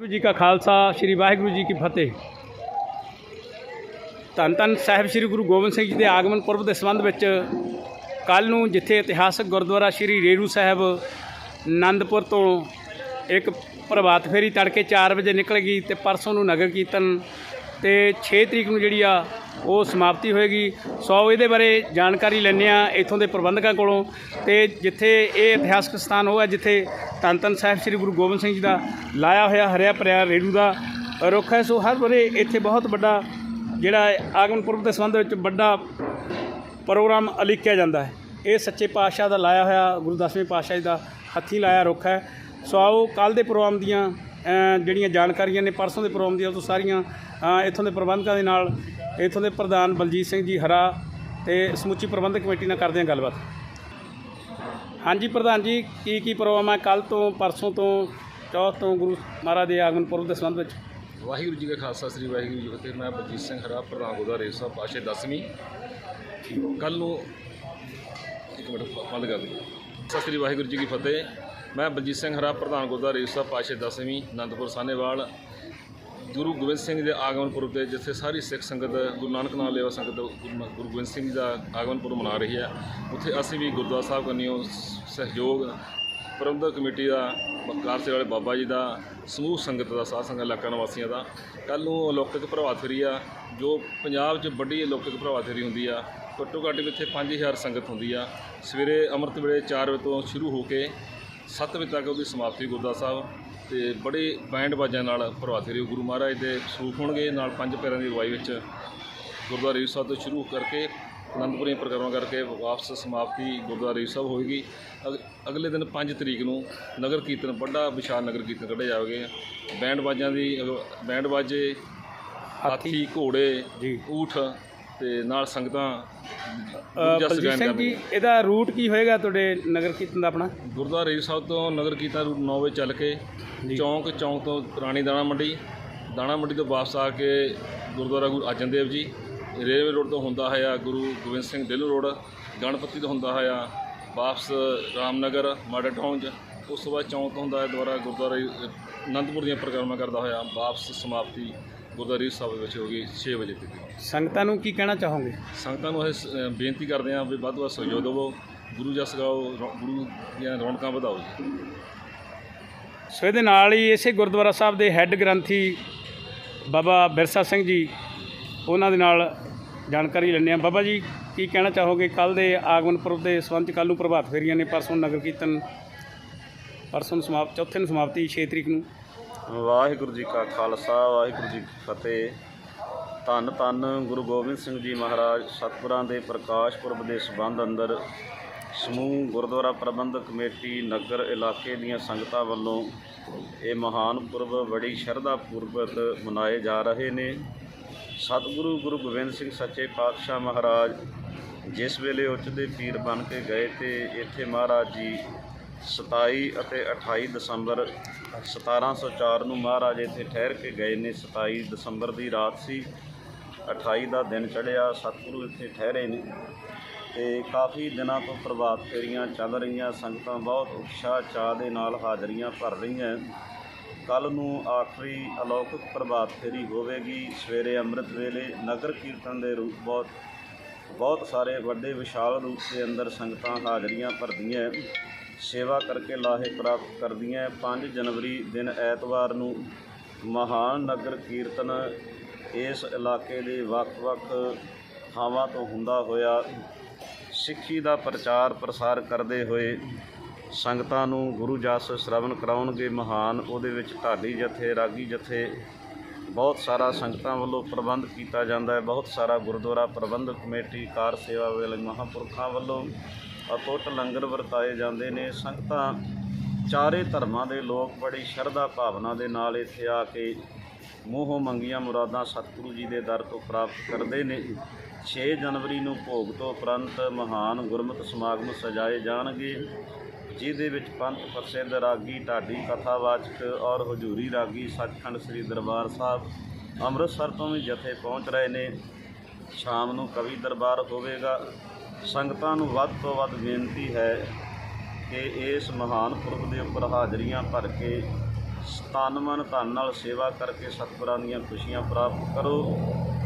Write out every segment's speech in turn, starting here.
ਵਾਹਿਗੁਰੂ ਜੀ ਕਾ ਖਾਲਸਾ, ਸ੍ਰੀ ਵਾਹਿਗੁਰੂ ਜੀ ਕੀ ਫਤਿਹ। ਧੰਨ ਧੰਨ ਸਾਹਿਬ ਸ੍ਰੀ ਗੁਰੂ ਗੋਬਿੰਦ ਸਿੰਘ ਜੀ ਦੇ ਆਗਮਨ ਪੁਰਬ ਦੇ ਸੰਬੰਧ ਵਿੱਚ ਕੱਲ ਨੂੰ ਜਿੱਥੇ ਇਤਿਹਾਸਕ ਗੁਰਦੁਆਰਾ ਸ੍ਰੀ ਰੇਰੂ ਸਾਹਿਬ ਆਨੰਦਪੁਰ ਤੋਂ ਇੱਕ ਪ੍ਰਭਾਤ ਫੇਰੀ ਤੜਕੇ 4 ਵਜੇ ਨਿਕਲੇਗੀ ਤੇ ਪਰਸੋਂ ਨੂੰ ਨਗਰ ਕੀਰਤਨ ਤੇ 6 ਤਰੀਕ ਨੂੰ ਜਿਹੜੀ ਆ ਉਹ ਸਮਾਪਤੀ ਹੋਏਗੀ। ਸੋ ਇਹਦੇ ਬਾਰੇ ਜਾਣਕਾਰੀ ਲੈਂਦੇ ਆ ਇੱਥੋਂ ਦੇ ਪ੍ਰਬੰਧਕਾਂ ਕੋਲੋਂ। ਤੇ ਜਿੱਥੇ ਇਹ ਇਤਿਹਾਸਕ ਸਥਾਨ ਉਹ ਹੈ ਜਿੱਥੇ ਧੰਨ ਧੰਨ ਸਾਹਿਬ ਸ੍ਰੀ ਗੁਰੂ ਗੋਬਿੰਦ ਸਿੰਘ ਜੀ ਦਾ ਲਾਇਆ ਹੋਇਆ ਹਰਿਆ ਭਰਿਆ ਰੇੜੂ ਦਾ ਰੁੱਖ ਹੈ। ਸੋ ਹਰ ਵਾਰੇ ਇੱਥੇ ਬਹੁਤ ਵੱਡਾ ਜਿਹੜਾ ਹੈ ਆਗਮਨ ਪੁਰਬ ਦੇ ਸੰਬੰਧ ਵਿੱਚ ਵੱਡਾ ਪ੍ਰੋਗਰਾਮ ਅਲਿਖਿਆ ਜਾਂਦਾ ਹੈ। ਇਹ ਸੱਚੇ ਪਾਤਸ਼ਾਹ ਦਾ ਲਾਇਆ ਹੋਇਆ ਗੁਰੂ ਦਸਵੇਂ ਪਾਤਸ਼ਾਹ ਜੀ ਦਾ ਹੱਥੀਂ ਲਾਇਆ ਰੁੱਖ ਹੈ। ਸੋ ਆਓ ਕੱਲ ਦੇ ਪ੍ਰੋਗਰਾਮ ਦੀਆਂ ਜਿਹੜੀਆਂ ਜਾਣਕਾਰੀਆਂ ਨੇ ਪਰਸੋਂ ਦੇ ਪ੍ਰੋਗਰਾਮ ਦੀਆਂ ਉਹ ਤੋਂ ਸਾਰੀਆਂ ਇੱਥੋਂ ਦੇ ਪ੍ਰਬੰਧਕਾਂ ਦੇ ਨਾਲ, ਇੱਥੋਂ ਦੇ ਪ੍ਰਧਾਨ ਬਲਜੀਤ ਸਿੰਘ ਜੀ ਹਰਾ ਤੇ ਸਮੁੱਚੀ ਪ੍ਰਬੰਧਕ ਕਮੇਟੀ ਨਾਲ ਕਰਦੇ ਹਾਂ ਗੱਲਬਾਤ। ਹਾਂਜੀ ਪ੍ਰਧਾਨ ਜੀ, ਕੀ ਕੀ ਪ੍ਰੋਗਰਾਮ ਹੈ ਕੱਲ ਤੋਂ, ਪਰਸੋਂ ਤੋਂ, ਚੌਥ ਤੋਂ ਗੁਰੂ ਮਹਾਰਾਜ ਦੇ ਆਗਮਨ ਪੁਰਬ ਦੇ ਸੰਬੰਧ ਵਿੱਚ? ਵਾਹਿਗੁਰੂ ਜੀ ਕਾ ਖਾਲਸਾ, ਸ੍ਰੀ ਵਾਹਿਗੁਰੂ ਜੀ ਫਤਿਹ ਮੈਂ ਬਲਜੀਤ ਸਿੰਘ ਹਰਾ, ਪ੍ਰਧਾਨ ਗੁਰਦੁਆਰਾ ਰੇਸ ਸਾਹਿਬ ਪਾਸ਼ੇ 10ਵੀਂ ਕੱਲ ਨੂੰ, ਇੱਕ ਮਿੰਟ, ਬੰਦ ਕਰ ਦਿਓ। ਸਤਿ ਸ੍ਰੀ ਵਾਹਿਗੁਰੂ ਜੀ ਕੀ ਫਤਿਹ। ਮੈਂ ਬਲਜੀਤ ਸਿੰਘ ਹਰਾ, ਪ੍ਰਧਾਨ ਗੁਰਦੁਆਰਾ ਰੇਸ ਸਾਹਿਬ ਪਾਸ਼ੇ 10ਵੀਂ ਅਨੰਦਪੁਰ ਸਾਹਨੇਵਾਲ। ਗੁਰੂ ਗੋਬਿੰਦ ਸਿੰਘ ਜੀ ਦੇ ਆਗਮਨ ਪੁਰਬ ਤੇ ਜਿੱਥੇ ਸਾਰੀ ਸਿੱਖ ਸੰਗਤ, ਗੁਰੂ ਨਾਨਕ ਨਾਮ ਲੇਵਾ ਸੰਗਤ, ਗੁਰੂ ਗੁਰੂ ਗੋਬਿੰਦ ਸਿੰਘ ਜੀ ਦਾ ਆਗਮਨ ਪੁਰਬ ਮਨਾ ਰਹੀ ਹੈ। ਉੱਥੇ ਅਸੀਂ ਵੀ ਗੁਰਦੁਆਰਾ ਸਾਹਿਬ ਕੰਨਿਓ ਸਹਿਯੋਗ ਪ੍ਰਬੰਧਕ ਕਮੇਟੀ ਦਾ ਬਕਾਰ ਸੇ ਵਾਲੇ ਬਾਬਾ ਜੀ ਦਾ, ਸਮੂਹ ਸੰਗਤ ਦਾ, ਸਾਧ ਸੰਗਤ ਇਲਾਕਾ ਨਿਵਾਸੀਆਂ ਦਾ। ਕੱਲ ਨੂੰ ਅਲੌਕਿਕ ਪ੍ਰਭਾਤ ਫੇਰੀ ਆ, ਜੋ ਪੰਜਾਬ 'ਚ ਵੱਡੀ ਅਲੌਕਿਕ ਪ੍ਰਭਾਤ ਫੇਰੀ ਹੁੰਦੀ ਆ। ਘੱਟੋ ਘੱਟ ਵੀ ਇੱਥੇ 5000 ਸੰਗਤ ਹੁੰਦੀ ਆ। ਸਵੇਰੇ ਅੰਮ੍ਰਿਤ ਵੇਲੇ 4 ਵਜੇ ਤੋਂ ਸ਼ੁਰੂ ਹੋ ਕੇ 7 ਵਜੇ ਤੱਕ ਉਹਦੀ ਸਮਾਪਤੀ ਗੁਰਦੁਆਰਾ ਸਾਹਿਬ ਤੇ ਬੜੇ ਬੈਂਡ ਬਾਜਾਂ ਨਾਲ ਪ੍ਰਭਾਤ ਫੇਰੀ ਗੁਰੂ ਮਹਾਰਾਜ ਦੇ ਸਰੂਪ ਹੋਣਗੇ। ਨਾਲ ਪੰਜ ਪੈਰਾਂ ਦੀ ਅਗਵਾਈ ਵਿੱਚ ਗੁਰਦੁਆਰਾ ਰੀਸ ਸਾਹਿਬ ਤੋਂ ਸ਼ੁਰੂ ਕਰਕੇ ਅਨੰਦਪੁਰੀ ਪ੍ਰਕਰਮਾ ਕਰਕੇ ਵਾਪਸ ਸਮਾਪਤੀ ਗੁਰਦੁਆਰਾ ਰੀਸ ਸਾਹਿਬ ਹੋਏਗੀ। ਅਗ- ਅਗਲੇ ਦਿਨ 5 ਤਰੀਕ ਨੂੰ ਨਗਰ ਕੀਰਤਨ ਵੱਡਾ ਵਿਸ਼ਾਲ ਨਗਰ ਕੀਰਤਨ ਕੱਢੇ ਜਾਵੇਗੇ ਬੈਂਡ ਬਾਜਾਂ ਦੀ ਬੈਂਡ ਬਾਜੇ ਹਾਥੀ ਘੋੜੇ ਜੀ। ਊਠ ਤੇ ਨਾਲ ਸੰਗਤਾਂ ਬਲਜੀਤ ਗਾਇਨ ਸਿੰਘ ਜੀ ਇਹਦਾ ਰੂਟ ਕੀ ਹੋਏਗਾ ਤੁਹਾਡੇ ਨਗਰ ਕੀਰਤਨ ਦਾ ਆਪਣਾ ਗੁਰਦੁਆਰਾ ਰੀਸ ਸਾਹਿਬ ਤੋਂ ਨਗਰ ਕੀਰਤਨ ਰੂਟ 9 ਵਜੇ ਚੱਲ ਕੇ। ਚੌਂਕ ਚੌਂਕ ਤੋਂ ਪੁਰਾਣੀ ਦਾਣਾ ਮੰਡੀ ਦਾਣਾ ਮੰਡੀ ਤੋਂ ਵਾਪਸ ਆ ਕੇ ਗੁਰਦੁਆਰਾ ਗੁਰੂ ਅਰਜਨ ਦੇਵ ਜੀ ਰੇਲਵੇ ਰੋਡ ਤੋਂ ਹੁੰਦਾ ਹੋਇਆ ਗੁਰੂ ਗੋਬਿੰਦ ਸਿੰਘ ਦਿਲ ਰੋਡ ਗਣਪਤੀ ਤੋਂ ਹੁੰਦਾ ਹੋਇਆ ਵਾਪਸ ਰਾਮਨਗਰ ਮਾਡਾ ਟਾਊਨ 'ਚ ਉਸ ਤੋਂ ਬਾਅਦ ਚੌਂਕ ਤੋਂ ਹੁੰਦਾ ਹੈ ਦੁਆਰਾ ਗੁਰਦੁਆਰਾ ਅਨੰਦਪੁਰ ਦੀਆਂ ਪਰਿਕਰਮਾ ਕਰਦਾ ਹੋਇਆ ਵਾਪਸ ਸਮਾਪਤੀ ਗੁਰਦੁਆਰਾ ਰੀਸ ਸਾਹਿਬ ਵਿੱਚ ਹੋਗੀ 6 ਵਜੇ ਤੱਕ ਸੰਗਤਾਂ ਨੂੰ ਕੀ ਕਹਿਣਾ ਚਾਹੋਗੇ? ਸੰਗਤਾਂ ਨੂੰ ਇਹ ਸ- ਅ, ਬੇਨਤੀ ਕਰਦੇ ਹਾਂ ਵੀ ਵੱਧ ਤੋਂ ਵੱਧ ਸਹਿਯੋਗ ਦਿਵੋ। ਗੁਰੂ ਜਸ ਗਾਓ ਰੌ- ਗੁਰੂ ਦੀਆਂ ਰੌਣਕਾਂ ਵਧਾਓ ਜੀ। ਸੋ ਇਹਦੇ ਨਾਲ ਹੀ ਇਸੇ ਗੁਰਦੁਆਰਾ ਸਾਹਿਬ ਦੇ ਹੈੱਡ ਗ੍ਰੰਥੀ ਬਾਬਾ ਬਿਰਸਾ ਸਿੰਘ ਜੀ ਉਹਨਾਂ ਦੇ ਨਾਲ ਜਾਣਕਾਰੀ ਲੈਂਦੇ ਆ ਬਾਬਾ ਜੀ ਕੀ ਕਹਿਣਾ ਚਾਹੋਗੇ? ਕੱਲ ਦੇ ਆਗਮਨ ਪੁਰਬ ਦੇ ਸੰਬੰਧ ਕੱਲ ਨੂੰ ਪ੍ਰਭਾਤ ਫੇਰੀਆਂ ਨੇ ਪਰਸੋਂ ਨਗਰ ਕੀਰਤਨ ਪਰਸੋਂ ਨੂੰ ਸਮਾਪਤ ਚੌਥੇ ਨੂੰ ਸਮਾਪਤੀ 6 ਤਰੀਕ ਨੂੰ। ਵਾਹਿਗੁਰੂ ਜੀ ਕਾ ਖਾਲਸਾ, ਵਾਹਿਗੁਰੂ ਜੀ ਕੀ ਫਤਿਹ। ਧੰਨ ਧੰਨ ਗੁਰੂ ਗੋਬਿੰਦ ਸਿੰਘ ਜੀ ਮਹਾਰਾਜ, ਸਤਿਗੁਰਾਂ ਦੇ ਪ੍ਰਕਾਸ਼ ਪੁਰਬ ਦੇ ਸਬੰਧ ਅੰਦਰ ਸਮੂਹ ਗੁਰਦੁਆਰਾ ਪ੍ਰਬੰਧਕ ਕਮੇਟੀ ਨਗਰ ਇਲਾਕੇ ਦੀਆਂ ਸੰਗਤਾਂ ਵੱਲੋਂ ਇਹ ਮਹਾਨ ਪੁਰਬ, ਬੜੀ ਸ਼ਰਧਾ ਪੂਰਵਕ ਮਨਾਏ ਜਾ ਰਹੇ ਨੇ। ਸਤਿਗੁਰੂ ਗੁਰੂ ਗੋਬਿੰਦ ਸਿੰਘ ਸੱਚੇ ਪਾਤਸ਼ਾਹ ਮਹਾਰਾਜ ਜਿਸ ਵੇਲੇ ਉੱਚ ਦੇ ਪੀਰ ਬਣ ਕੇ ਗਏ ਤੇ ਇੱਥੇ ਮਹਾਰਾਜ ਜੀ 27 ਅਤੇ 28 ਦਸੰਬਰ 1704 ਨੂੰ ਮਹਾਰਾਜ ਇੱਥੇ ਠਹਿਰ ਕੇ ਗਏ ਨੇ। 27 ਦਸੰਬਰ ਦੀ ਰਾਤ ਸੀ। 28 ਦਾ ਦਿਨ ਚੜ੍ਹਿਆ, ਸਤਿਗੁਰੂ ਇੱਥੇ ਠਹਿਰੇ ਨੇ ਤੇ ਕਾਫੀ ਦਿਨਾਂ ਤੋਂ ਪ੍ਰਭਾਤ ਫੇਰੀਆਂ ਚੱਲ ਰਹੀਆਂ, ਸੰਗਤਾਂ ਬਹੁਤ ਉਤਸ਼ਾਹ ਚਾਹ ਦੇ ਨਾਲ ਹਾਜ਼ਰੀਆਂ ਭਰ ਰਹੀਆਂ। ਕੱਲ ਨੂੰ ਆਖਰੀ ਅਲੌਕਿਕ ਪ੍ਰਭਾਤ ਫੇਰੀ ਹੋਵੇਗੀ। ਸਵੇਰੇ ਅੰਮ੍ਰਿਤ ਵੇਲੇ ਨਗਰ ਕੀਰਤਨ ਦੇ ਰੂਪ ਬਹੁਤ ਬਹੁਤ ਸਾਰੇ ਵੱਡੇ ਵਿਸ਼ਾਲ ਰੂਪ ਦੇ ਅੰਦਰ ਸੰਗਤਾਂ ਹਾਜ਼ਰੀਆਂ ਭਰਦੀਆਂ। ਸੇਵਾ ਕਰਕੇ ਲਾਹੇ ਪ੍ਰਾਪਤ ਕਰਦੀਆਂ 5 ਜਨਵਰੀ ਦਿਨ ਐਤਵਾਰ ਨੂੰ ਮਹਾਨ ਨਗਰ ਕੀਰਤਨ ਇਸ ਇਲਾਕੇ ਦੇ ਵੱਖ-ਵੱਖ ਥਾਵਾਂ ਤੋਂ ਹੁੰਦਾ ਹੋਇਆ ਸਿੱਖੀ ਦਾ ਪ੍ਰਚਾਰ ਪ੍ਰਸਾਰ ਕਰਦੇ ਹੋਏ ਸੰਗਤਾਂ ਨੂੰ ਗੁਰੂ ਜਸ ਸ਼ਰਵਣ ਕਰਾਉਣਗੇ ਮਹਾਨ। ਉਹਦੇ ਵਿੱਚ ਢਾਡੀ ਜਥੇ, ਰਾਗੀ ਜਥੇ, ਬਹੁਤ ਸਾਰਾ ਸੰਗਤਾਂ ਵੱਲੋਂ ਪ੍ਰਬੰਧ ਕੀਤਾ ਜਾਂਦਾ ਹੈ। ਬਹੁਤ ਸਾਰਾ ਗੁਰਦੁਆਰਾ ਪ੍ਰਬੰਧਕ ਕਮੇਟੀ, ਕਾਰ ਸੇਵਾ ਵੇਲੇ ਮਹਾਂਪੁਰਖਾਂ ਵੱਲੋਂ ਅਟੁੱਟ ਲੰਗਰ ਵਰਤਾਏ ਜਾਂਦੇ ਨੇ। ਸੰਗਤਾਂ ਚਾਰੇ ਧਰਮਾਂ ਦੇ ਲੋਕ ਬੜੀ ਸ਼ਰਧਾ ਭਾਵਨਾ ਦੇ ਨਾਲ ਇੱਥੇ ਆ ਕੇ ਮੂੰਹੋਂ ਮੰਗੀਆਂ ਮੁਰਾਦਾਂ ਸਤਿਗੁਰੂ ਜੀ ਦੇ ਦਰ ਤੋਂ ਪ੍ਰਾਪਤ ਕਰਦੇ ਨੇ। 6 ਜਨਵਰੀ ਨੂੰ ਭੋਗ ਤੋਂ ਉਪਰੰਤ ਮਹਾਨ ਗੁਰਮਤਿ ਸਮਾਗਮ ਸਜਾਏ ਜਾਣਗੇ, ਜਿਹਦੇ ਵਿੱਚ ਪੰਥ ਪ੍ਰਸਿੱਧ ਰਾਗੀ, ਢਾਡੀ, ਕਥਾਵਾਚਕ ਔਰ ਹਜੂਰੀ ਰਾਗੀ ਸੱਚਖੰਡ ਸ੍ਰੀ ਦਰਬਾਰ ਸਾਹਿਬ ਅੰਮ੍ਰਿਤਸਰ ਤੋਂ ਵੀ ਜਥੇ ਪਹੁੰਚ ਰਹੇ ਨੇ। ਸ਼ਾਮ ਨੂੰ ਕਵੀ ਦਰਬਾਰ ਹੋਵੇਗਾ। ਸੰਗਤਾਂ ਨੂੰ ਵੱਧ ਤੋਂ ਵੱਧ ਬੇਨਤੀ ਹੈ ਕਿ ਇਸ ਮਹਾਨ ਪੁਰਬ ਦੇ ਉੱਪਰ ਹਾਜ਼ਰੀਆਂ ਭਰ ਕੇ ਤਨ ਮਨ ਧਨ ਨਾਲ ਸੇਵਾ ਕਰਕੇ ਸਤਿਗੁਰਾਂ ਦੀਆਂ ਖੁਸ਼ੀਆਂ ਪ੍ਰਾਪਤ ਕਰੋ।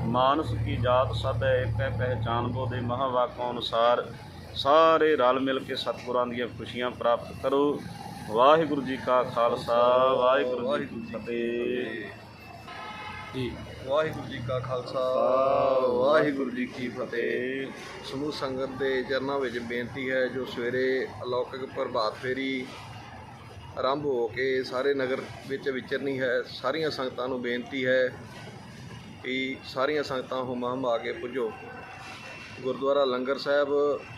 ਮਾਨਸ ਕੀ ਜਾਤ ਸਦ ਇੱਕ ਹੈ ਪਹਿਚਾਨ ਬੋ ਦੇ ਮਹਾਵਾਕੋਂ ਅਨੁਸਾਰ ਸਾਰੇ ਰਲ ਮਿਲ ਕੇ ਸਤਿਗੁਰਾਂ ਦੀਆਂ ਖੁਸ਼ੀਆਂ ਪ੍ਰਾਪਤ ਕਰੋ। ਵਾਹਿਗੁਰੂ ਜੀ ਕਾ ਖਾਲਸਾ, ਵਾਹਿਗੁਰੂ ਜੀ ਕੀ ਫਤਿਹ। ਜੀ। ਵਾਹਿਗੁਰੂ ਜੀ ਕਾ ਖਾਲਸਾ, ਵਾਹਿਗੁਰੂ ਜੀ ਕੀ ਫਤਿਹ। ਸਮੂਹ ਸੰਗਤ ਦੇ ਚਰਨਾਂ ਵਿੱਚ ਬੇਨਤੀ ਹੈ, ਜੋ ਸਵੇਰੇ ਅਲੌਕਿਕ ਪ੍ਰਭਾਤ ਫੇਰੀ ਆਰੰਭ ਹੋ ਕੇ ਸਾਰੇ ਨਗਰ ਵਿੱਚ ਵਿਚਰਨੀ ਹੈ, ਸਾਰੀਆਂ ਸੰਗਤਾਂ ਨੂੰ ਬੇਨਤੀ ਹੈ ਕਿ ਸਾਰੀਆਂ ਸੰਗਤਾਂ ਹੁਮ ਹਮ ਆ ਕੇ ਪੁੱਜੋ। ਗੁਰਦੁਆਰਾ ਲੰਗਰ ਸਾਹਿਬ,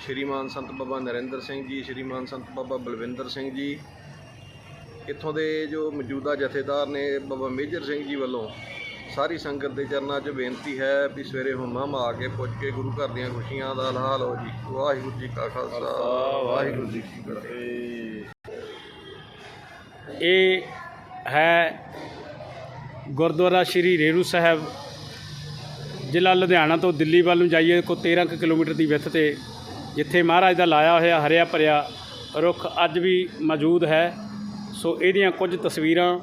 ਸ਼੍ਰੀਮਾਨ ਸੰਤ ਬਾਬਾ ਨਰਿੰਦਰ ਸਿੰਘ ਜੀ, ਸ਼੍ਰੀਮਾਨ ਸੰਤ ਬਾਬਾ ਬਲਵਿੰਦਰ ਸਿੰਘ ਜੀ, ਇੱਥੋਂ ਦੇ ਜੋ ਮੌਜੂਦਾ ਜਥੇਦਾਰ ਨੇ, ਬਾਬਾ ਮੇਜਰ ਸਿੰਘ ਜੀ ਵੱਲੋਂ ਸਾਰੀ ਸੰਗਤ ਦੇ ਚਰਨਾਂ 'ਚ ਬੇਨਤੀ ਹੈ ਵੀ ਸਵੇਰੇ ਹੁਮਮ ਆ ਕੇ ਪੁੱਜ ਕੇ ਗੁਰੂ ਘਰ ਦੀਆਂ ਖੁਸ਼ੀਆਂ ਦਾ ਲਾਹਾ ਲਓ ਜੀ। ਵਾਹਿਗੁਰੂ ਜੀ ਕਾ ਖਾਲਸਾ, ਵਾਹਿਗੁਰੂ ਜੀ ਕੀ ਫਤਿਹ। ਇਹ ਹੈ ਗੁਰਦੁਆਰਾ ਸ਼੍ਰੀ ਰੇਰੂ ਸਾਹਿਬ, ਜ਼ਿਲ੍ਹਾ ਲੁਧਿਆਣਾ ਤੋਂ ਦਿੱਲੀ ਵੱਲ ਨੂੰ ਜਾਈਏ, ਕੋ 13 ਕੁ ਕਿਲੋਮੀਟਰ ਦੀ ਵਿੱਥ ਤੇ, ਜਿੱਥੇ ਮਹਾਰਾਜ ਦਾ ਲਾਇਆ ਹੋਇਆ ਹਰਿਆ ਭਰਿਆ ਰੁੱਖ ਅੱਜ ਵੀ ਮੌਜੂਦ ਹੈ। ਸੋ ਇਹਦੀਆਂ ਕੁਝ ਤਸਵੀਰਾਂ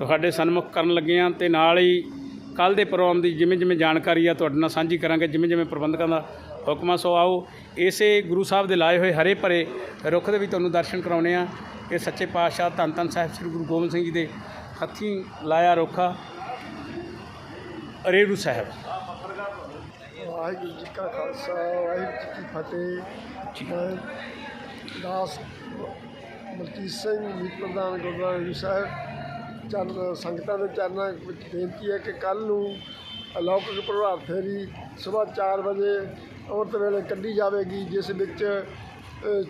ਤੁਹਾਡੇ ਸਨਮੁਖ ਕਰਨ ਲੱਗੇ ਹਾਂ ਤੇ ਨਾਲ ਹੀ ਕੱਲ ਦੇ ਪ੍ਰੋਗਰਾਮ ਦੀ ਜਿਵੇਂ ਜਿਵੇਂ ਜਾਣਕਾਰੀ ਆ ਤੁਹਾਡੇ ਨਾਲ ਸਾਂਝੀ ਕਰਾਂਗੇ, ਜਿਵੇਂ ਜਿਵੇਂ ਪ੍ਰਬੰਧਕਾਂ ਦਾ ਹੁਕਮਾਂ ਆ ਸੋ ਆਓ। ਇਸੇ ਗੁਰੂ ਸਾਹਿਬ ਦੇ ਲਾਏ ਹੋਏ ਹਰੇ ਭਰੇ ਰੁੱਖ ਦੇ ਵੀ ਤੁਹਾਨੂੰ ਦਰਸ਼ਨ ਕਰਾਉਣੇ ਆ। ਇਹ ਸੱਚੇ ਪਾਤਸ਼ਾਹ ਧੰਨ ਧੰਨ ਸਾਹਿਬ ਸ੍ਰੀ ਗੁਰੂ ਗੋਬਿੰਦ ਸਿੰਘ ਜੀ ਦੇ ਹੱਥੀਂ ਲਾਇਆ ਰੁੱਖ ਰੇਰੂ ਸਾਹਿਬ। ਵਾਹਿਗੁਰੂ ਜੀ ਕਾ ਖਾਲਸਾ, ਵਾਹਿਗੁਰੂ ਜੀ ਕੀ ਫਤਿਹ। ਮੈਂ ਦਾਸ ਮਲਕੀਤ ਸਿੰਘ ਮੀਤ ਪ੍ਰਧਾਨ ਗੁਰਦੁਆਰਾ ਸਾਹਿਬ। ਚਰਨ ਸੰਗਤਾਂ ਦੇ ਚਰਨਾਂ ਵਿੱਚ ਬੇਨਤੀ ਹੈ ਕਿ ਕੱਲ ਨੂੰ ਅਲੌਕਿਕ ਪ੍ਰਭਾਤ ਫੇਰੀ ਸਵੇਰ 4 ਵਜੇ ਅੰਮ੍ਰਿਤ ਵੇਲੇ ਕੱਢੀ ਜਾਵੇਗੀ ਜਿਸ ਵਿੱਚ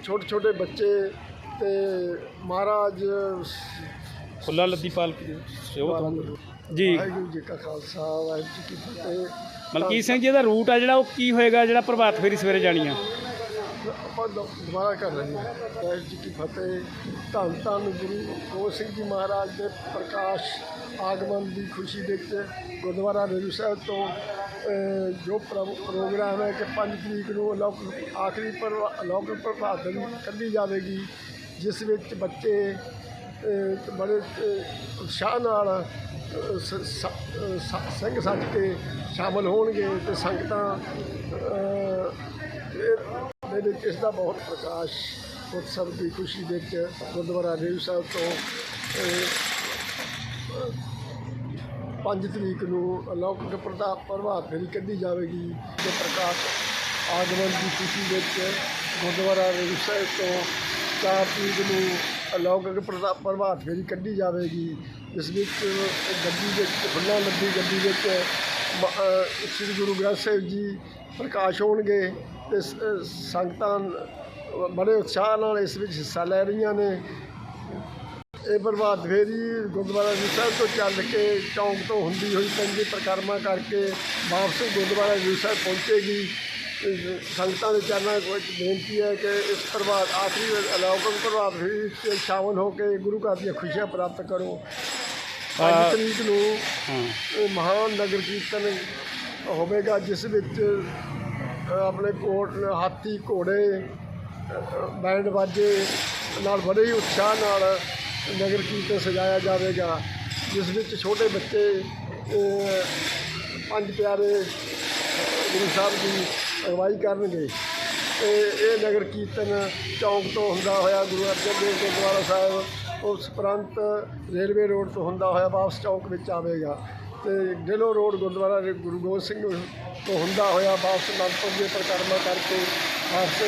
ਛੋਟੇ ਛੋਟੇ ਬੱਚੇ ਤੇ ਮਹਾਰਾਜ ਫੁੱਲਾ ਲੱਦੀ ਪਾਲਕੀ ਸੇਵਾ ਜੀ ਵਾਹਿਗੁਰੂ ਜੀ ਕਾ ਖਾਲਸਾ ਵਾਹਿਗੁਰੂ ਜੀ ਕੀ ਫਤਿਹ। ਮਲਕੀਤ ਸਿੰਘ ਜੀ ਦਾ ਰੂਟ ਆ ਜਿਹੜਾ ਉਹ ਕੀ ਹੋਏਗਾ ਜਿਹੜਾ ਪ੍ਰਭਾਤ ਫੇਰੀ ਸਵੇਰੇ ਜਾਣੀ ਆ? ਆਪਾਂ ਦੁ- ਦੁਬਾਰਾ ਕਰ ਰਹੇ ਹਾਂ ਵਾਹਿਗੁਰੂ ਜੀ ਕੀ ਫਤਿਹ। ਧੰਨ ਧੰਨ ਗੁਰੂ ਗੋਬਿੰਦ ਸਿੰਘ ਜੀ ਮਹਾਰਾਜ ਦੇ ਪ੍ਰਕਾਸ਼ ਆਗਮਨ ਦੀ ਖੁਸ਼ੀ ਵਿੱਚ ਗੁਰਦੁਆਰਾ ਰੇਰੂ ਸਾਹਿਬ ਤੋਂ ਅ, ਜੋ ਪ੍ਰੋ- ਪ੍ਰੋਗਰਾਮ ਹੈ ਕਿ 5 ਤਰੀਕ ਨੂੰ ਅਲੌਕਿਕ ਆਖਰੀ ਪਰ ਅਲੌਕਿਕ ਪ੍ਰਭਾਤ ਫੇਰੀ ਕੱਢੀ ਜਾਵੇਗੀ ਜਿਸ ਵਿੱਚ ਬੱਚੇ ਅ, ਬੜੇ ਅ, ਉਤਸ਼ਾਹ ਨਾਲ ਅ, ਸ- ਸ- ਅ, ਸ- ਸਿੰਘ ਸੱਜ ਕੇ ਸ਼ਾਮਲ ਹੋਣਗੇ ਤੇ ਸੰਗਤਾਂ ਅ, ਇਹ ਦੇ ਵਿੱਚ ਇਸ ਦਾ ਬਹੁਤ ਪ੍ਰਕਾਸ਼ ਉਤਸਵ ਦੀ ਖੁਸ਼ੀ ਵਿੱਚ ਗੁਰਦੁਆਰਾ ਰੇਰੂ ਸਾਹਿਬ ਤੋਂ ਅਹ, ਪੰਜ ਤਰੀਕ ਨੂੰ ਅਲੌਕਿਕ ਪ੍ਰਤਾਪ ਪ੍ਰਭਾਤ ਫੇਰੀ ਕੱਢੀ ਜਾਵੇਗੀ ਤੇ ਪ੍ਰਕਾਸ਼ ਆਗਮਨ ਦੀ ਖੁਸ਼ੀ ਵਿੱਚ ਗੁਰਦੁਆਰਾ ਰੇਵ ਸਾਹਿਬ ਤੋਂ 4 ਤਰੀਕ ਨੂੰ ਅਲੌਕਿਕ ਪ੍ਰਤਾਪ ਪ੍ਰਭਾਤ ਫੇਰੀ ਕੱਢੀ ਜਾਵੇਗੀ ਇਸ ਵਿੱਚ ਗੱਡੀ ਵਿੱਚ ਫੁੱਲਾਂ ਲੱਗੀ ਗੱਡੀ ਵਿੱਚ ਸ੍ਰੀ ਗੁਰੂ ਗ੍ਰੰਥ ਸਾਹਿਬ ਜੀ ਪ੍ਰਕਾਸ਼ ਹੋਣਗੇ ਤੇ ਸੰਗਤਾਂ ਬੜੇ ਉਤਸ਼ਾਹ ਨਾਲ ਇਸ ਵਿੱਚ ਹਿੱਸਾ ਲੈ ਰਹੀਆਂ ਨੇ। ਇਹ ਪ੍ਰਭਾਤ ਫੇਰੀ ਗੁਰਦੁਆਰਾ ਜੀ ਸਾਹਿਬ ਤੋਂ ਚੱਲ ਕੇ ਚੌਂਕ ਤੋਂ ਹੁੰਦੀ ਹੋਈ ਪੰਜੀ ਪ੍ਰਕਰਮਾ ਕਰਕੇ ਵਾਪਸ ਗੁਰਦੁਆਰਾ ਜੀ ਸਾਹਿਬ ਪਹੁੰਚੇਗੀ। ਸੰਗਤਾਂ ਦੇ ਚਰਨਾਂ ਵਿੱਚ ਬੇਨਤੀ ਹੈ ਕਿ ਇਸ ਪ੍ਰਭਾਤ, ਆਖਰੀ ਅਲੌਕਿਕ ਪ੍ਰਭਾਤ ਫੇਰੀ ਵਿੱਚ ਸ਼ਾਮਲ ਹੋ ਕੇ ਗੁਰੂ ਘਰ ਦੀਆਂ ਖੁਸ਼ੀਆਂ ਪ੍ਰਾਪਤ ਕਰੋ। ਤਰੀਕ ਨੂੰ ਇਹ ਮਹਾਨ ਨਗਰ ਕੀਰਤਨ ਹੋਵੇਗਾ ਜਿਸ ਵਿੱਚ ਆਪਣੇ ਕੋਟ ਹਾਥੀ ਘੋੜੇ ਬੈਂਡ ਬਾਜੇ ਨਾਲ ਬੜੇ ਹੀ ਉਤਸ਼ਾਹ ਨਾਲ ਨਗਰ ਕੀਰਤਨ ਸਜਾਇਆ ਜਾਵੇਗਾ ਜਿਸ ਵਿੱਚ ਛੋਟੇ ਬੱਚੇ ਪੰਜ ਪਿਆਰੇ ਗੁਰੂ ਸਾਹਿਬ ਦੀ ਅਗਵਾਈ ਕਰਨਗੇ। ਇਹ ਨਗਰ ਕੀਰਤਨ ਚੌਂਕ ਤੋਂ ਹੁੰਦਾ ਹੋਇਆ ਗੁਰੂ ਅਰਜਨ ਦੇਵ ਗੁਰਦੁਆਰਾ ਸਾਹਿਬ ਉਸ ਉਪਰੰਤ ਰੇਲਵੇ ਰੋਡ ਤੋਂ ਹੁੰਦਾ ਹੋਇਆ ਵਾਪਸ ਚੌਕ ਵਿੱਚ ਆਵੇਗਾ ਤੇ ਡੇਲੋ ਰੋਡ ਗੁਰਦੁਆਰਾ ਗੁਰੂ ਗੋਬਿੰਦ ਸਿੰਘ ਤੋਂ ਹੁੰਦਾ ਹੋਇਆ ਵਾਪਸ ਅਨੰਦਪੁਰ ਦੀ ਪਰਿਕਰਮਾ ਕਰਕੇ ਵਾਪਸ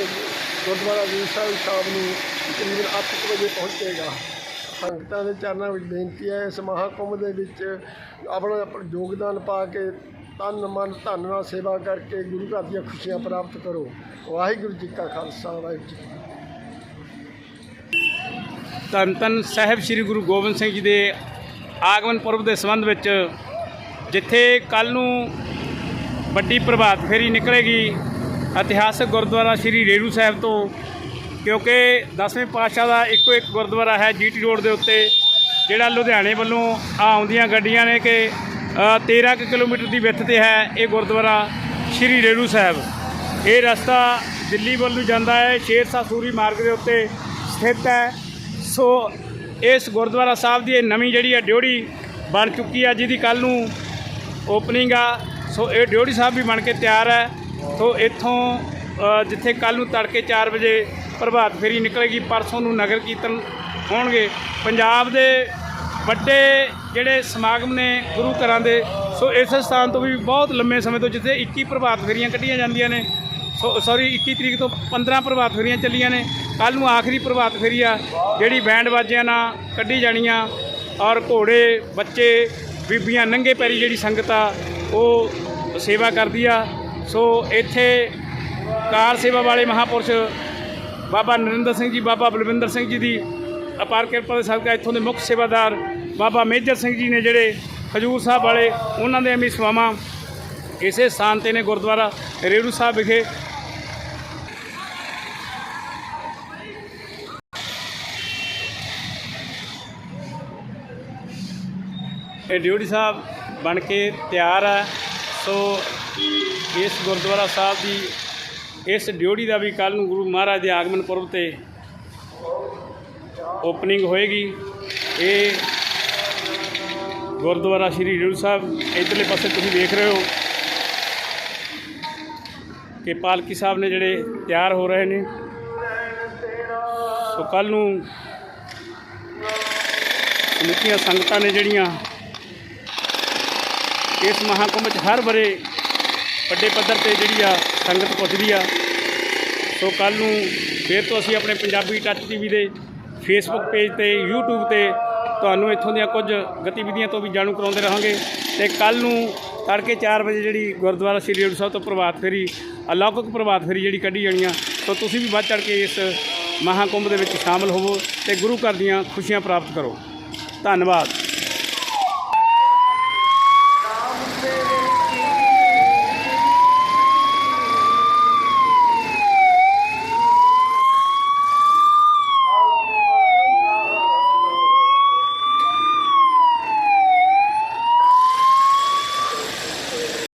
ਗੁਰਦੁਆਰਾ ਜੀ ਸਾਹਿਬ ਸ਼ਾਮ ਨੂੰ ਤਕਰੀਬਨ 8 ਵਜੇ ਪਹੁੰਚੇਗਾ। ਸੰਗਤਾਂ ਦੇ ਚਰਨਾਂ ਵਿੱਚ ਬੇਨਤੀ ਹੈ, ਇਸ ਮਹਾਕੁੰਭ ਦੇ ਵਿੱਚ ਆਪਣਾ ਯੋਗਦਾਨ ਪਾ ਕੇ ਤਨ ਮਨ ਧਨ ਨਾਲ ਸੇਵਾ ਕਰਕੇ ਗੁਰੂ ਘਰ ਦੀਆਂ ਖੁਸ਼ੀਆਂ ਪ੍ਰਾਪਤ ਕਰੋ। ਵਾਹਿਗੁਰੂ ਜੀ ਕਾ ਖਾਲਸਾ, ਵਾਹਿਗੁਰੂ ਜੀ ਕੀ ਧੰਨ ਧੰਨ ਸਾਹਿਬ ਸ੍ਰੀ ਗੁਰੂ ਗੋਬਿੰਦ ਸਿੰਘ ਜੀ ਦੇ ਆਗਮਨ ਪੁਰਬ ਦੇ ਸੰਬੰਧ ਵਿੱਚ ਜਿੱਥੇ ਕੱਲ ਨੂੰ ਵੱਡੀ ਪ੍ਰਭਾਤ ਫੇਰੀ ਨਿਕਲੇਗੀ ਇਤਿਹਾਸਕ ਗੁਰਦੁਆਰਾ ਸ੍ਰੀ ਰੇਰੂ ਸਾਹਿਬ ਤੋਂ ਕਿਉਂਕਿ 10ਵੇਂ ਪਾਤਸ਼ਾਹ ਦਾ ਇੱਕੋ ਇੱਕ ਗੁਰਦੁਆਰਾ ਹੈ ਜੀਟੀ ਰੋਡ ਦੇ ਉੱਤੇ ਜਿਹੜਾ ਲੁਧਿਆਣੇ ਵੱਲੋਂ ਆਉਂਦੀਆਂ ਗੱਡੀਆਂ ਨੇ ਕਿ ਅ, 13 ਕੁ ਕਿਲੋਮੀਟਰ ਦੀ ਵਿੱਥ ਤੇ ਹੈ ਇਹ ਗੁਰਦੁਆਰਾ ਸ੍ਰੀ ਰੇਰੂ ਸਾਹਿਬ। ਇਹ ਰਸਤਾ ਦਿੱਲੀ ਵੱਲ ਨੂੰ ਜਾਂਦਾ ਹੈ ਸ਼ੇਰ ਸ਼ਾਹ ਸੂਰੀ ਮਾਰਗ ਦੇ ਉੱਤੇ ਸਥਿਤ ਹੈ। ਸੋ ਇਸ ਗੁਰਦੁਆਰਾ ਸਾਹਿਬ ਦੀ ਇਹ ਨਵੀਂ ਜਿਹੜੀ ਹੈ ਡਿਉੜੀ ਬਣ ਚੁੱਕੀ ਆ, ਜਿਹਦੀ ਕੱਲ ਨੂੰ ਓਪਨਿੰਗ ਆ, ਸੋ ਇਹ ਡਿਉੜੀ ਸਾਹਿਬ ਵੀ ਬਣ ਕੇ ਤਿਆਰ ਹੈ। ਸੋ ਇੱਥੋਂ ਜਿੱਥੇ ਕੱਲ ਨੂੰ ਤੜਕੇ 4 ਵਜੇ ਪ੍ਰਭਾਤ ਫੇਰੀ ਨਿਕਲੇਗੀ, ਪਰਸੋਂ ਨੂੰ ਨਗਰ ਕੀਰਤਨ ਹੋਣਗੇ। ਪੰਜਾਬ ਦੇ ਵੱਡੇ ਜਿਹੜੇ ਸਮਾਗਮ ਨੇ ਗੁਰੂ ਘਰਾਂ ਦੇ, ਸੋ ਇਸ ਸਥਾਨ ਤੋਂ ਵੀ ਬਹੁਤ ਲੰਮੇ ਸਮੇਂ ਤੋਂ ਜਿੱਥੇ 21 ਪ੍ਰਭਾਤ ਫੇਰੀਆਂ ਕੱਢੀਆਂ ਜਾਂਦੀਆਂ ਨੇ ਸੌਰੀ 21 ਤਰੀਕ ਤੋਂ 15 ਪ੍ਰਭਾਤ ਫੇਰੀਆਂ ਚੱਲੀਆਂ ਨੇ। ਕੱਲ ਨੂੰ ਆਖਰੀ ਪ੍ਰਭਾਤ ਫੇਰੀ ਆ, ਜਿਹੜੀ ਬੈਂਡ ਬਾਜਿਆਂ ਨਾਲ ਕੱਢੀ ਜਾਣੀਆਂ ਔਰ ਘੋੜੇ, ਬੱਚੇ, ਬੀਬੀਆਂ ਨੰਗੇ ਪੈਰੀ ਜਿਹੜੀ ਸੰਗਤ ਆ, ਉਹ ਸੇਵਾ ਕਰਦੀ ਆ। ਸੋ ਇੱਥੇ ਕਾਰ ਸੇਵਾ ਵਾਲੇ ਮਹਾਪੁਰਸ਼ ਬਾਬਾ ਨਰਿੰਦਰ ਸਿੰਘ ਜੀ, ਬਾਬਾ ਬਲਵਿੰਦਰ ਸਿੰਘ ਜੀ ਦੀ ਅਪਾਰ ਕਿਰਪਾ ਦੇ ਸਦਕਾ ਇੱਥੋਂ ਦੇ ਮੁੱਖ ਸੇਵਾਦਾਰ ਬਾਬਾ ਮੇਜਰ ਸਿੰਘ ਜੀ ਨੇ ਜਿਹੜੇ ਹਜੂਰ ਸਾਹਿਬ ਵਾਲੇ, ਉਹਨਾਂ ਦੇ ਅਮੀ ਸਵਾਵਾਂ ਇਸੇ ਸਥਾਨ ਤੇ ਨੇ ਗੁਰਦੁਆਰਾ ਰੇਰੂ ਸਾਹਿਬ ਵਿਖੇ। ਇਹ ਡਿਊਟੀ ਸਾਹਿਬ ਬਣ ਕੇ ਤਿਆਰ ਹੈ। ਸੋ ਇਸ ਗੁਰਦੁਆਰਾ ਸਾਹਿਬ ਦੀ ਇਸ ਡਿਊਟੀ ਦਾ ਵੀ ਕੱਲ ਨੂੰ ਗੁਰੂ ਮਹਾਰਾਜ ਦੇ ਆਗਮਨ ਪੁਰਬ ਤੇ ਓਪਨਿੰਗ ਹੋਏਗੀ। ਇਹ ਗੁਰਦੁਆਰਾ ਸ਼੍ਰੀ ਰੇਰੂ ਸਾਹਿਬ ਇਧਰਲੇ ਪਾਸੇ ਤੁਸੀਂ ਦੇਖ ਰਹੇ ਹੋ ਕਿ ਪਾਲਕੀ ਸਾਹਿਬ ਨੇ ਜਿਹੜੇ ਤਿਆਰ ਹੋ ਰਹੇ ਨੇ। ਸੋ ਕੱਲ ਨੂੰ ਸਮੁੱਚੀਆਂ ਸੰਗਤਾਂ ਨੇ ਜਿਹੜੀਆਂ ਇਸ ਮਹਾਕੁੰਭ 'ਚ ਹਰ ਬਰੇ ਵੱਡੇ ਪੱਧਰ ਤੇ ਜਿਹੜੀ ਆ ਸੰਗਤ ਪੁੱਜਦੀ ਆ। ਸੋ ਕੱਲ ਨੂੰ ਫਿਰ ਤੋਂ ਅਸੀਂ ਆਪਣੇ ਪੰਜਾਬੀ ਟੱਚ ਟੀਵੀ ਦੇ ਫੇਸਬੁੱਕ ਪੇਜ ਤੇ, YouTube ਤੇ ਤੁਹਾਨੂੰ ਇੱਥੋਂ ਦੀਆਂ ਕੁਝ ਗਤੀਵਿਧੀਆਂ ਤੋਂ ਵੀ ਜਾਣੂ ਕਰਾਉਂਦੇ ਰਹਾਂਗੇ। ਤੇ ਕੱਲ ਨੂੰ ਤੜਕੇ 4 ਵਜੇ ਜਿਹੜੀ ਗੁਰਦੁਆਰਾ ਸ੍ਰੀ ਰੇਰੂ ਸਾਹਿਬ ਤੋਂ ਪ੍ਰਭਾਤ ਫੇਰੀ, ਅਲੌਕਿਕ ਪ੍ਰਭਾਤ ਫੇਰੀ ਜਿਹੜੀ ਕੱਢੀ ਜਾਣੀ ਆ, ਸੋ ਤੁਸੀਂ ਵੀ ਵੱਧ ਚੜ ਕੇ ਇਸ ਮਹਾਕੁੰਭ ਦੇ ਵਿੱਚ ਸ਼ਾਮਲ ਹੋਵੋ ਤੇ ਗੁਰੂ ਘਰ ਦੀਆਂ ਖੁਸ਼ੀਆਂ ਪ੍ਰਾਪਤ ਕਰੋ। ਧੰਨਵਾਦ।